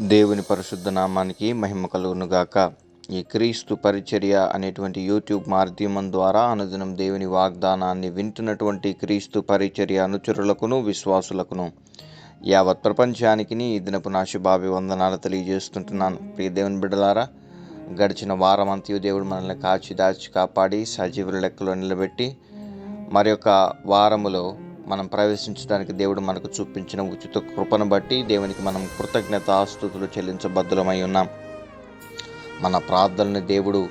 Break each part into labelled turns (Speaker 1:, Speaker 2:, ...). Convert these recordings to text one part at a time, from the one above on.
Speaker 1: దేవుని పరిశుద్ధ నామానికి మహిమ కలుగును గాక ఈ క్రీస్తు పరిచర్య అనేటువంటి యూట్యూబ్ మాధ్యమం ద్వారా అనుదినం దేవుని వాగ్దానాన్ని వింటున్నటువంటి క్రీస్తు పరిచర్య అనుచరులకును విశ్వాసులకును యావత్ ప్రపంచానికి ఈ దినపు నా శుభాభివందనాలు తెలియజేస్తుంటున్నాను. ప్రియ దేవుని బిడ్డలారా గడిచిన వారం అంతయు దేవుడు మనల్ని కాచి దాచి కాపాడి సజీవుల లెక్కలో నిలబెట్టి మరి యొక్క వారములో మనం ప్రవేశించడానికి దేవుడు మనకు చూపించిన ఉచిత కృపను బట్టి దేవునికి మనం కృతజ్ఞత ఆస్తుతులు చెల్లించబద్ధులమై ఉన్నాం. మన ప్రార్థనని దేవుడు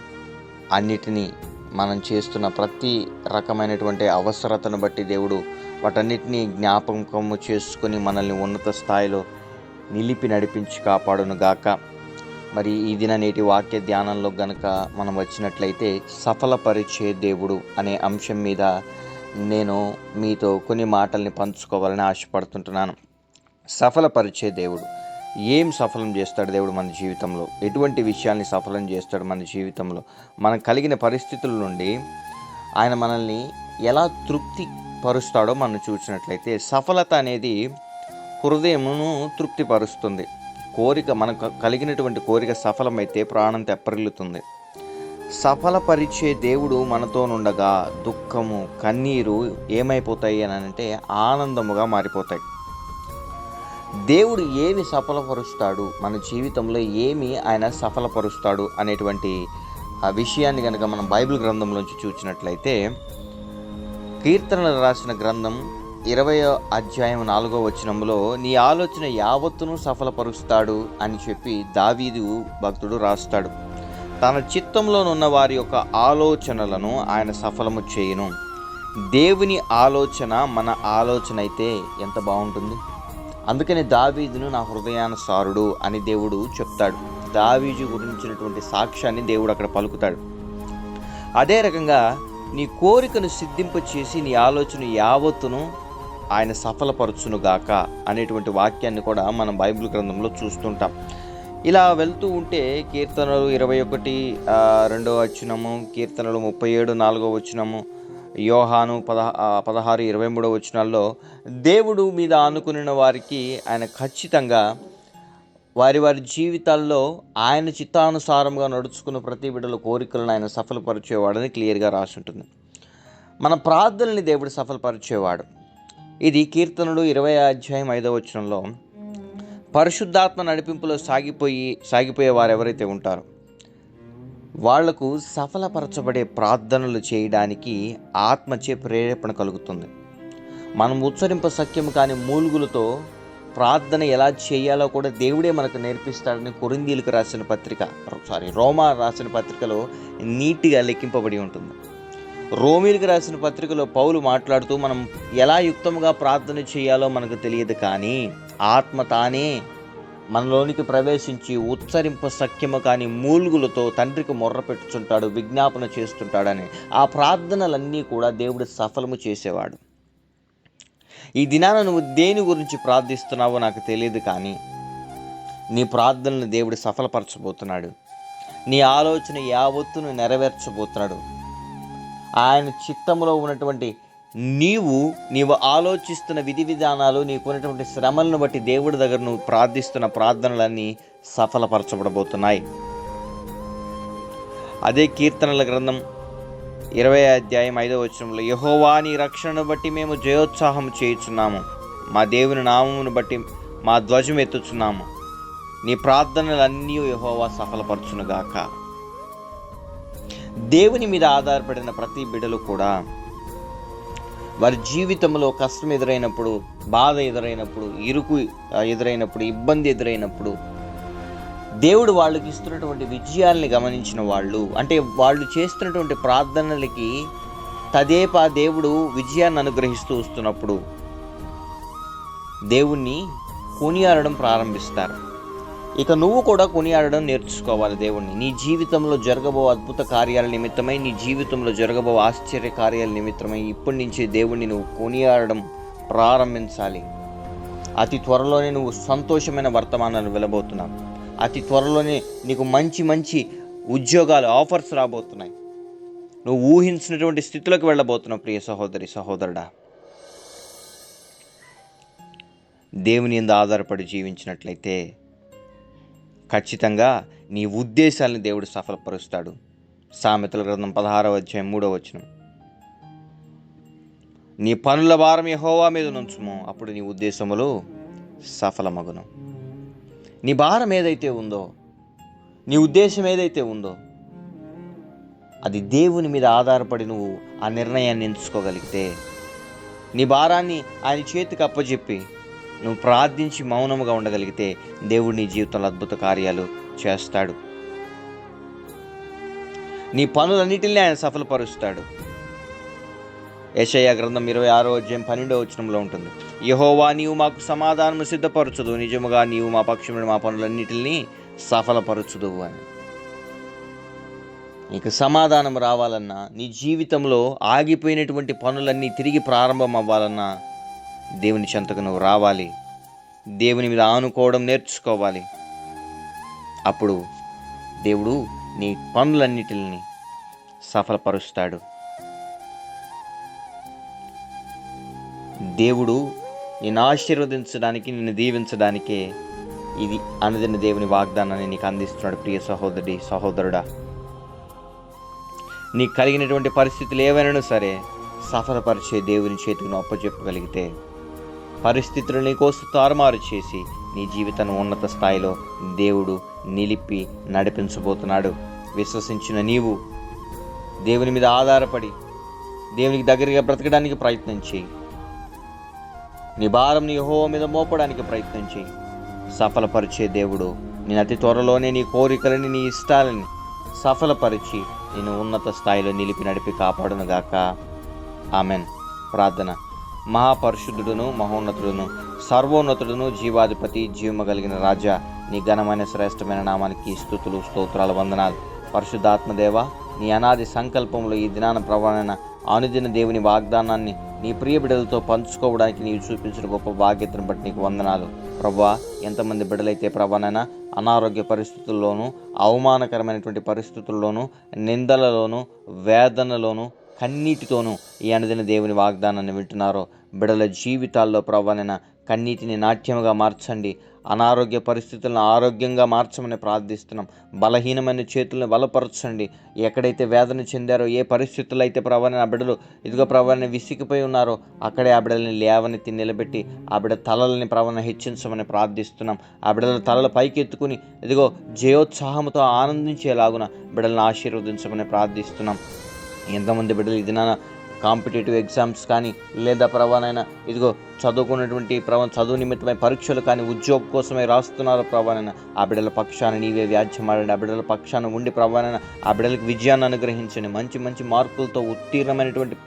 Speaker 1: అన్నిటినీ మనం చేస్తున్న ప్రతి రకమైనటువంటి అవసరతను బట్టి దేవుడు వాటన్నిటినీ జ్ఞాపకము చేసుకొని మనల్ని ఉన్నత స్థాయిలో నిలిపి నడిపించి కాపాడును గాక. మరి ఈ దిన నేటి వాక్య ధ్యానంలో గనక మనం వచ్చినట్లయితే సఫలపరిచే దేవుడు అనే అంశం మీద నేను మీతో కొన్ని మాటల్ని పంచుకోవాలని ఆశపడుతుంటున్నాను. సఫలపరిచే దేవుడు. ఏం సఫలం చేస్తాడు దేవుడు మన జీవితంలో? ఎటువంటి విషయాల్ని సఫలం చేస్తాడు మన జీవితంలో? మనం కలిగిన పరిస్థితుల నుండి ఆయన మనల్ని ఎలా తృప్తి పరుస్తాడో మనం చూసినట్లయితే సఫలత అనేది హృదయమును తృప్తిపరుస్తుంది. కోరిక మనకు కలిగినటువంటి కోరిక సఫలమైతే ప్రాణం తెప్పరిల్లుతుంది. సఫలపరిచే దేవుడు మనతోనుండగా దుఃఖము కన్నీరు ఏమైపోతాయి అని అంటే ఆనందముగా మారిపోతాయి. దేవుడు ఏమి సఫలపరుస్తాడు? మన జీవితంలో ఏమి ఆయన సఫలపరుస్తాడు అనేటువంటి ఆ విషయాన్ని కనుక మనం బైబిల్ గ్రంథంలోంచి చూసినట్లయితే కీర్తనలు రాసిన గ్రంథం ఇరవై అధ్యాయం నాలుగో వచనంలో నీ ఆలోచన యావత్తును సఫలపరుస్తాడు అని చెప్పి దావీదు భక్తుడు రాస్తాడు. తన చిత్తంలోనున్న వారి యొక్క ఆలోచనలను ఆయన సఫలము చేయను. దేవుని ఆలోచన మన ఆలోచన అయితే ఎంత బాగుంటుంది? అందుకని దావీదును నా హృదయానుసారుడు అని దేవుడు చెప్తాడు. దావీజు గురించినటువంటి సాక్ష్యాన్ని దేవుడు అక్కడ పలుకుతాడు. అదే రకంగా నీ కోరికను సిద్ధింపచేసి నీ ఆలోచన యావత్తును ఆయన సఫలపరచునుగాక అనేటువంటి వాక్యాన్ని కూడా మనం బైబిల్ గ్రంథంలో చూస్తుంటాం. ఇలా వెళ్తూ ఉంటే కీర్తనలు ఇరవై ఒకటి రెండో వచ్చినము కీర్తనలు ముప్పై ఏడు నాలుగో వచ్చినము యోహాను పదహ పదహారు ఇరవై మూడో వచనాల్లో దేవుడు మీద ఆనుకున్న వారికి ఆయన ఖచ్చితంగా వారి వారి జీవితాల్లో ఆయన చిత్తానుసారంగా నడుచుకున్న ప్రతి బిడ్డల కోరికలను ఆయన సఫలపరిచేవాడని క్లియర్గా రాసి ఉంటుంది మన ప్రార్థనని దేవుడు సఫలపరిచేవాడు. ఇది కీర్తనలు ఇరవై అధ్యాయం ఐదవ వచనంలో పరిశుద్ధాత్మ నడిపింపులో సాగిపోయి సాగిపోయే వారు ఎవరైతే ఉంటారో వాళ్ళకు సఫలపరచబడే ప్రార్థనలు చేయడానికి ఆత్మచే ప్రేరేపణ కలుగుతుంది. మనం ఉచ్చరింప సఖ్యం కాని మూలుగులతో ప్రార్థన ఎలా చేయాలో కూడా దేవుడే మనకు నేర్పిస్తాడని కొరిందీలకు రాసిన పత్రిక సారీ రోమా రాసిన పత్రికలో నీట్గా లెక్కింపబడి ఉంటుంది. రోమిలకు రాసిన పత్రికలో పౌలు మాట్లాడుతూ మనం ఎలా యుక్తంగా ప్రార్థన చేయాలో మనకు తెలియదు కానీ ఆత్మ తానే మనలోనికి ప్రవేశించి ఉచ్చరింప సఖ్యము కాని మూలుగులతో తండ్రికి మొర్ర పెట్టుచుంటాడు విజ్ఞాపన చేస్తుంటాడని ఆ ప్రార్థనలన్నీ కూడా దేవుడు సఫలము చేసేవాడు. ఈ దినాన నువ్వు దేని గురించి ప్రార్థిస్తున్నావో నాకు తెలియదు కానీ నీ ప్రార్థనలు దేవుడు సఫలపరచబోతున్నాడు. నీ ఆలోచన యావత్తును నెరవేర్చబోతున్నాడు. ఆయన చిత్తంలో ఉన్నటువంటి నీవు నీవు ఆలోచిస్తున్న విధి విధానాలు నీకున్నటువంటి శ్రమలను బట్టి దేవుడి దగ్గర నువ్వు ప్రార్థిస్తున్న ప్రార్థనలన్నీ సఫలపరచబడబోతున్నాయి. అదే కీర్తనల గ్రంథం ఇరవై అధ్యాయం ఐదవ వచనంలో యహోవా నీ రక్షణను బట్టి మేము జయోత్సాహం చేయుచున్నాము. మా దేవుని నామమును బట్టి మా ధ్వజం ఎత్తుచున్నాము. నీ ప్రార్థనలన్నీ యహోవా సఫలపరచునుగాక. దేవుని మీద ఆధారపడిన ప్రతి బిడ్డలు కూడా వారి జీవితంలో కష్టం ఎదురైనప్పుడు బాధ ఎదురైనప్పుడు ఇరుకు ఎదురైనప్పుడు ఇబ్బంది ఎదురైనప్పుడు దేవుడు వాళ్ళకి ఇస్తున్నటువంటి విజయాల్ని గమనించిన వాళ్ళు అంటే వాళ్ళు చేస్తున్నటువంటి ప్రార్థనలకి తదేపా దేవుడు విజయాన్ని అనుగ్రహిస్తూ వస్తున్నప్పుడు దేవుణ్ణి కొనియాడడం ప్రారంభిస్తారు. ఇక నువ్వు కూడా కొనియాడడం నేర్చుకోవాలి దేవుణ్ణి. నీ జీవితంలో జరగబో అద్భుత కార్యాల నిమిత్తమై నీ జీవితంలో జరగబో ఆశ్చర్య కార్యాల నిమిత్తమై ఇప్పటి నుంచి దేవుణ్ణి నువ్వు కొనియాడడం ప్రారంభించాలి. అతి త్వరలోనే నువ్వు సంతోషమైన వర్తమానాలు వెళ్ళబోతున్నావు. అతి త్వరలోనే నీకు మంచి మంచి ఉద్యోగాలు ఆఫర్స్ రాబోతున్నాయి. నువ్వు ఊహించినటువంటి స్థితిలోకి వెళ్ళబోతున్నావు ప్రియ సహోదరి సహోదరుడా. దేవుని ఎందు ఆధారపడి జీవించినట్లయితే ఖచ్చితంగా నీ ఉద్దేశాలను దేవుడు సఫలపరుస్తాడు. సామెతల గ్రంథం పదహారవ అధ్యాయం మూడవ వచనం. నీ పనుల భారం యెహోవా మీద నుంచుము అప్పుడు నీ ఉద్దేశములు సఫలమగును. నీ భారం ఏదైతే ఉందో నీ ఉద్దేశం ఏదైతే ఉందో అది దేవుని మీద ఆధారపడి నువ్వు ఆ నిర్ణయాన్ని ఎంచుకోగలిగితే నీ భారాన్ని ఆయన చేతికి అప్పచెప్పి నువ్వు ప్రార్థించి మౌనముగా ఉండగలిగితే దేవుడు నీ జీవితంలో అద్భుత కార్యాలు చేస్తాడు. నీ పనులన్నిటిని ఆయన సఫలపరుస్తాడు. యెషయా గ్రంథం ఇరవై ఆరో అధ్యాయం పన్నెండో వచనంలో ఉంటుంది. యహోవా నీవు మాకు సమాధానము సిద్ధపరచుదు నిజముగా నీవు మా పక్షమున మా పనులన్నిటిని సఫలపరచుదు అని. నీకు సమాధానం రావాలన్నా నీ జీవితంలో ఆగిపోయినటువంటి పనులన్నీ తిరిగి ప్రారంభం అవ్వాలన్నా దేవుని చెంతకు నువ్వు రావాలి. దేవుని మీద ఆనుకోవడం నేర్చుకోవాలి. అప్పుడు దేవుడు నీ పనులన్నిటిని సఫలపరుస్తాడు. దేవుడు నిన్ను ఆశీర్వదించడానికి నిన్ను దీవించడానికే ఇది అనదిన దేవుని వాగ్దానాన్ని నీకు అందిస్తున్నాడు ప్రియ సహోదరి సహోదరుడా. నీకు కలిగినటువంటి పరిస్థితులు ఏవైనా సరే సఫలపరిచే దేవుని చేతికి నువ్వు అప్పచెప్పగలిగితే పరిస్థితులు నీకోసం తారుమారు చేసి నీ జీవితాన్ని ఉన్నత స్థాయిలో దేవుడు నిలిపి నడిపించబోతున్నాడు. విశ్వసించిన నీవు దేవుని మీద ఆధారపడి దేవునికి దగ్గరగా బ్రతకడానికి ప్రయత్నం చేయి. నీ భారం నీ హోవ మీద మోపడానికి ప్రయత్నం చేయి. సఫలపరిచే దేవుడు నేను అతి త్వరలోనే నీ కోరికలని నీ ఇష్టాలని సఫలపరిచి నేను ఉన్నత స్థాయిలో నిలిపి నడిపి కాపాడునుగాక ఆమెన్. ప్రార్థన. మహాపరిశుద్ధుడును మహోన్నతుడును సర్వోన్నతుడును జీవాధిపతి జీవము కలిగిన రాజా నీ ఘనమైన శ్రేష్టమైన నామానికి స్థుతులు స్తోత్రాలు వందనాలు. పరిశుద్ధాత్మదేవ నీ అనాది సంకల్పంలో ఈ దినాన ప్రవణన అనుదిన దేవుని వాగ్దానాన్ని నీ ప్రియ బిడ్డలతో పంచుకోవడానికి నీవు చూపించిన గొప్ప బాధ్యతను బట్టి నీకు వందనాలు. ప్రభా ఎంతమంది బిడ్డలైతే ప్రభానైనా అనారోగ్య పరిస్థితుల్లోనూ అవమానకరమైనటువంటి పరిస్థితుల్లోనూ నిందలలోనూ వేదనలోనూ కన్నీటితోనూ ఈ అనుదిన దేవుని వాగ్దానాన్ని వింటున్నారో బిడల జీవితాల్లో ప్రవ్వనైన కన్నీటిని నాట్యముగా మార్చండి. అనారోగ్య పరిస్థితులను ఆరోగ్యంగా మార్చమని ప్రార్థిస్తున్నాం. బలహీనమైన చేతులను బలపరచండి. ఎక్కడైతే వేదన చెందారో ఏ పరిస్థితుల్లో అయితే ప్రవణ ఆ బిడ్డలు ఇదిగో ప్రవణ విసిగిపోయి ఉన్నారో అక్కడే ఆ బిడ్డల్ని లేవనెత్తి నిలబెట్టి ఆ బిడ్డ తలలని ప్రవణ హెచ్చించమని ప్రార్థిస్తున్నాం. ఆ బిడ్డల తలలు పైకెత్తుకుని ఇదిగో జయోత్సాహంతో ఆనందించేలాగున బిడ్డలను ఆశీర్వదించమని ప్రార్థిస్తున్నాం. ఎంతమంది బిడ్డలు ఇది నా కాంపిటేటివ్ ఎగ్జామ్స్ కానీ లేదా ప్రభానైనా ఇదిగో చదువుకున్నటువంటి ప్రభా చదువు నిమిత్తమై పరీక్షలు కానీ ఉద్యోగం కోసమే రాస్తున్నారు ప్రభానైనా ఆ బిడ్డల పక్షాన నీవే వ్యాధ్యమాడండి ఆ బిడ్డల పక్షాన ఉండి ప్రభానైనా ఆ బిడ్డలకు విజయాన్ని అనుగ్రహించండి. మంచి మంచి మార్కులతో ఉత్తీర్ణమైనటువంటి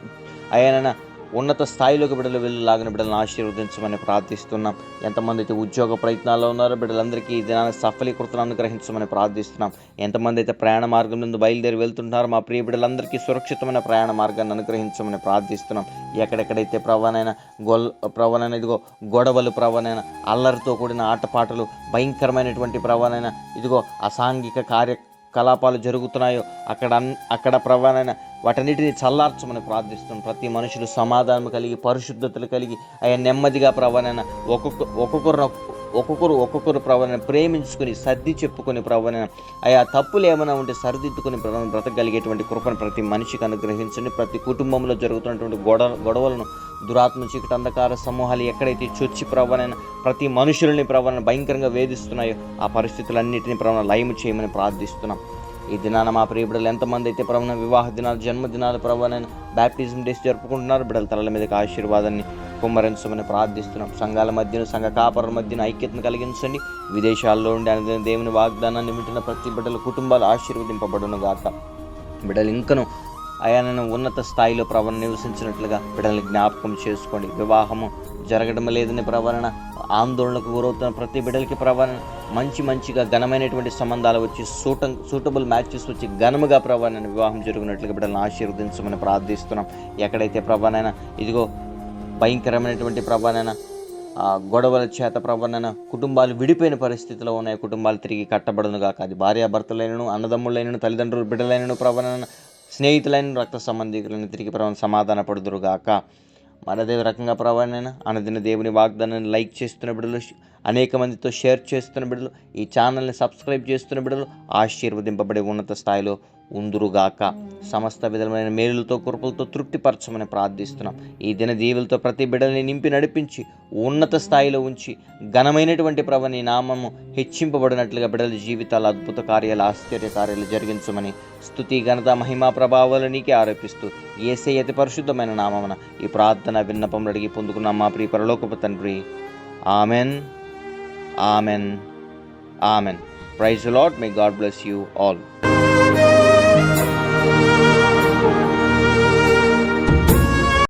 Speaker 1: అయ్యానైనా ఉన్నత స్థాయిలోకి బిడ్డలు వెళ్ళలాగిన బిడ్డలను ఆశీర్వదించమని ప్రార్థిస్తున్నాం. ఎంతమంది అయితే ఉద్యోగ ప్రయత్నాల్లో ఉన్నారో బిడ్డలందరికీ ఈ దినాన్ని సఫలీకృతను అనుగ్రహించమని ప్రార్థిస్తున్నాం. ఎంతమంది అయితే ప్రయాణ మార్గం నుండి బయలుదేరి వెళ్తుంటారో మా ప్రియ బిడ్డలందరికీ సురక్షితమైన ప్రయాణ మార్గాన్ని అనుగ్రహించమని ప్రార్థిస్తున్నాం. ఎక్కడెక్కడైతే ప్రవణైన గొల్ ప్రవణైన ఇదిగో గొడవలు ప్రవణైన అల్లరితో కూడిన ఆటపాటలు భయంకరమైనటువంటి ప్రవణైన ఇదిగో అసాంఘిక కార్య కలాపాలు జరుగుతున్నాయో అక్కడ అన్- అక్కడ ప్రవణైన వాటన్నిటిని చల్లార్చమని ప్రార్థిస్తున్నాం. ప్రతి మనుషులు సమాధానం కలిగి పరిశుద్ధతలు కలిగి ఆయన నెమ్మదిగా ప్రవణైన ఒక్కొక్క ఒక్కొక్కరు ఒక్కొక్కరు ఒక్కొక్కరు ప్రవణన ప్రేమించుకుని సర్ది చెప్పుకొని ప్రవణన ఆయా తప్పులు ఏమైనా ఉంటే సరిదిద్దుకుని ప్ర- బ్రతకగలిగేటువంటి కృపను ప్రతి మనిషికి అనుగ్రహించండి. ప్రతి కుటుంబంలో జరుగుతున్నటువంటి గొడవ గొడవలను దురాత్మ చీకటి అంధకార సమూహాలు ఎక్కడైతే చొచ్చి ప్రవణ ప్రతి మనుషులని ప్రవణ భయంకరంగా వేధిస్తున్నాయో ఆ పరిస్థితులన్నింటినీ ప్రవణ లయము చేయమని ప్రార్థిస్తున్నాం. ఈ దినాన మా ప్రియ బిడ్డలు ఎంతమంది అయితే ప్రవణ వివాహ దినాలు జన్మదినాలు ప్రవణ బ్యాప్టిజం డేస్ జరుపుకుంటున్నారు బిడ్డల తలల మీదకి ఆశీర్వాదాన్ని కుమ్మరించమని ప్రార్థిస్తున్నాం. సంఘాల మధ్యన సంఘ కాపరుల మధ్యన ఐక్యతను కలిగించండి. విదేశాల్లో ఉండి అనుదిన దేవుని వాగ్దానాన్ని వింటున్న ప్రతి బిడ్డల కుటుంబాలు ఆశీర్వదింపబడును గాక బిడ్డలు ఇంకను ఆయనను ఉన్నత స్థాయిలో ప్రవణ నివసించినట్లుగా బిడ్డల్ని జ్ఞాపకం చేసుకోండి. వివాహము జరగడం లేదని ప్రవరణ ఆందోళనకు గురవుతున్న ప్రతి బిడ్డలకి ప్రవరణ మంచి మంచిగా ఘనమైనటువంటి సంబంధాలు వచ్చి సూట సూటబుల్ మ్యాచెస్ వచ్చి ఘనముగా ప్రవరణ వివాహం జరిగినట్లుగా బిడ్డలను ఆశీర్వదించమని ప్రార్థిస్తున్నాం. ఎక్కడైతే ప్రవణైనా ఇదిగో భయంకరమైనటువంటి ప్రభానైనా ఆ గొడవల చేత ప్రవణన కుటుంబాలు విడిపోయిన పరిస్థితిలో ఉన్నాయి. కుటుంబాలు తిరిగి కట్టబడును కాక అది భార్యాభర్తలైనను అన్నదమ్ములైనను తల్లిదండ్రులు బిడ్డలైనను ప్రవణన స్నేహితులైన రక్త సంబంధికులను తిరిగి ప్రభావం సమాధాన పడుదురు గాక మరదే రకంగా ప్రభానైనా అనదిన దేవుని వాగ్దానాన్ని లైక్ చేస్తున్న బిడ్డలు అనేక మందితో షేర్ చేస్తున్న బిడ్డలు ఈ ఛానల్ని సబ్స్క్రైబ్ చేస్తున్న బిడ్డలు ఆశీర్వదింపబడి ఉన్నత స్థాయిలో ఉందురుగాక. సమస్త విధమైన మేలులతో కృపలతో తృప్తిపరచమని ప్రార్థిస్తున్నాం. ఈ దిన దీవులతో ప్రతి బిడ్డల్ని నింపి నడిపించి ఉన్నత స్థాయిలో ఉంచి ఘనమైనటువంటి ప్రభ నీ నామము హెచ్చింపబడినట్లుగా బిడ్డల జీవితాల అద్భుత కార్యాలు ఆశ్చర్య కార్యాలు జరిగించమని స్థుతి ఘనత మహిమా ప్రభావాలు నీకే ఆరోపిస్తూ ఏసే అతి పరిశుద్ధమైన నామమున ఈ ప్రార్థన విన్నపములు అడిగి పొందుకున్నాం మా ప్రియ పరలోకపు తండ్రి. Amen. Amen. Amen. Praise lord may God bless you all.